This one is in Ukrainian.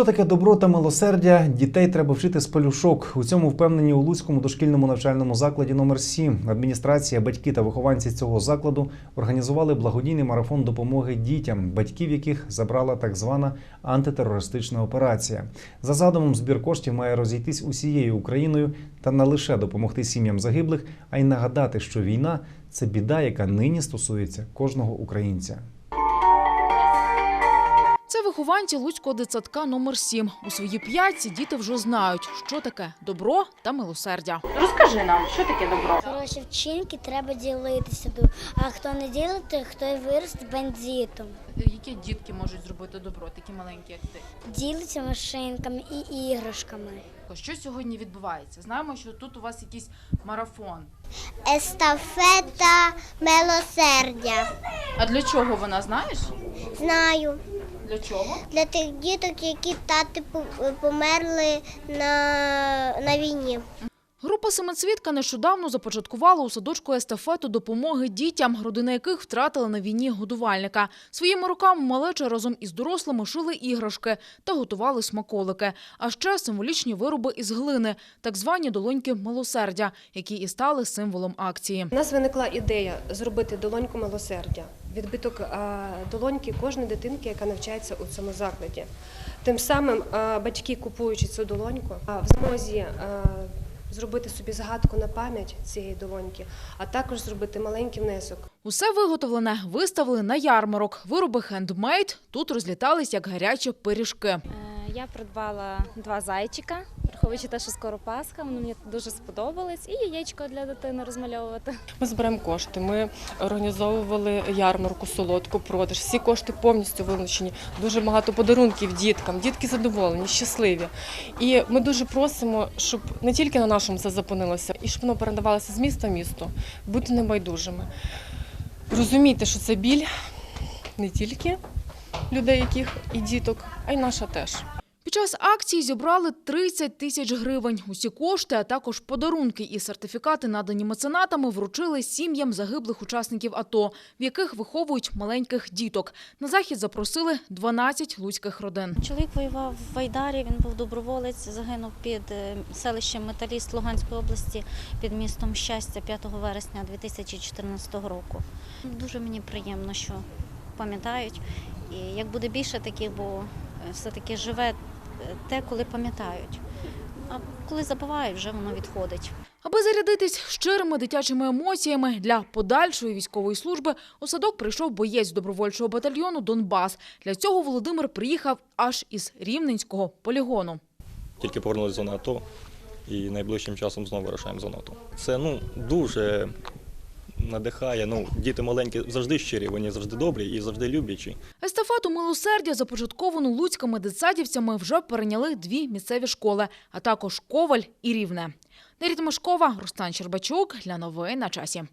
Що таке добро та милосердя? Дітей треба вчити з пелюшок. У цьому впевнені у Луцькому дошкільному навчальному закладі номер 7 Адміністрація, батьки та вихованці цього закладу організували благодійний марафон допомоги дітям, батьків яких забрала так звана антитерористична операція. За задумом збір коштів має розійтись усією Україною та не лише допомогти сім'ям загиблих, а й нагадати, що війна це біда, яка нині стосується кожного українця. Це вихованці Луцького дитсадка номер 7 У свої п'ять ці діти вже знають, що таке добро та милосердя. Розкажи нам, що таке добро? Хороші вчинки треба ділитися. А хто не ділить, хто й виросте бандитом. Які дітки можуть зробити добро, такі маленькі, як ти? Ділиться машинками і іграшками. Що сьогодні відбувається? Знаємо, що тут у вас якийсь марафон. Естафета милосердя. А для чого вона знаєш? Знаю. Для чого? Для тих діток, які тати померли на, на війні. Група Семицвітка нещодавно започаткувала у садочку естафету допомоги дітям, родини яких втратили на війні годувальника. Своїми руками малеча разом із дорослими шили іграшки та готували смаколики. А ще символічні вироби із глини, так звані долоньки милосердя, які і стали символом акції. У нас виникла ідея зробити долоньку милосердя, відбиток долоньки кожної дитинки, яка навчається у цьому закладі. Тим самим батьки, купуючи цю долоньку, в змозі зробити собі згадку на пам'ять цієї долоньки, а також зробити маленький внесок Усе виготовлене виставили на ярмарок. Вироби хендмейд тут розлітались як гарячі пиріжки. Е, Я придбала два зайчика, враховуючи те, що скоро Пасха, вони мені дуже сподобались, і яєчко для дитини розмальовувати. Ми зберемо кошти. Ми організовували ярмарку, солодку, продаж. Всі кошти повністю вилучені. Дуже багато подарунків діткам. Дітки задоволені, щасливі. І ми дуже просимо, щоб не тільки на нашому це зупинилося, і щоб воно передавалося з міста в місто, бути небайдужими. Розумійте, що це біль не тільки людей, яких і діток, а й наша теж. Під час акції зібрали 30 тисяч гривень. Усі кошти, а також подарунки і сертифікати, надані меценатами, вручили сім'ям загиблих учасників АТО, в яких виховують маленьких діток. На захід запросили 12 луцьких родин. Чоловік воював в Вайдарі, він був доброволець, загинув під е, селищем Металіст Луганської області під містом Щастя 5 вересня 2014 року. Дуже мені приємно, що пам'ятають. І як буде більше таких, бо е, все-таки живе е, те, коли пам'ятають. А коли забувають, вже воно відходить. Аби зарядитись щирими дитячими емоціями для подальшої військової служби, у садок прийшов боєць добровольчого батальйону Донбас. Для цього Володимир приїхав аж із Рівненського полігону. Тільки повернулися з зони АТО і найближчим часом знову вирушаємо в зону АТО. Це ну дуже надихає. Ну, діти маленькі завжди щирі, вони завжди добрі і завжди люблячі. Естафету милосердя, започатковану луцькими дитсадівцями, вже перейняли дві місцеві школи, а також Коваль і Рівне. Нерід Машкова, Рустан Щербачук для новин на часі.